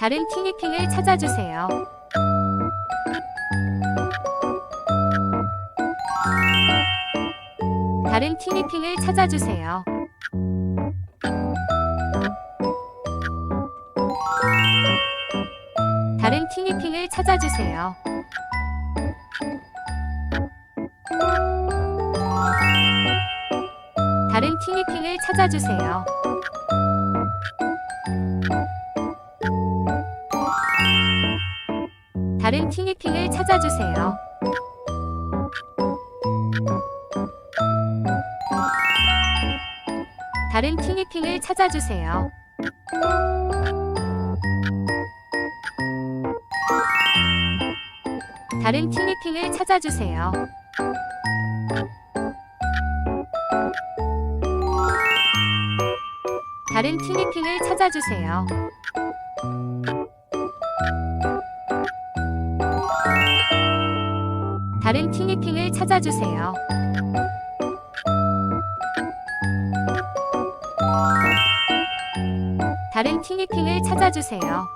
다른 티니핑을 찾아주세요. 다른 티니핑을 찾아주세요. 다른 티니핑을 찾아주세요. 다른 티니핑을 찾아주세요. 다른 티니핑을 찾아주세요. 다른 티니핑을 찾아주세요. 다른 티니핑을 찾아주세요. 다른 티니핑을 찾아주세요. 다른 티니핑을 찾아주세요. 다른 티니핑을 찾아주세요.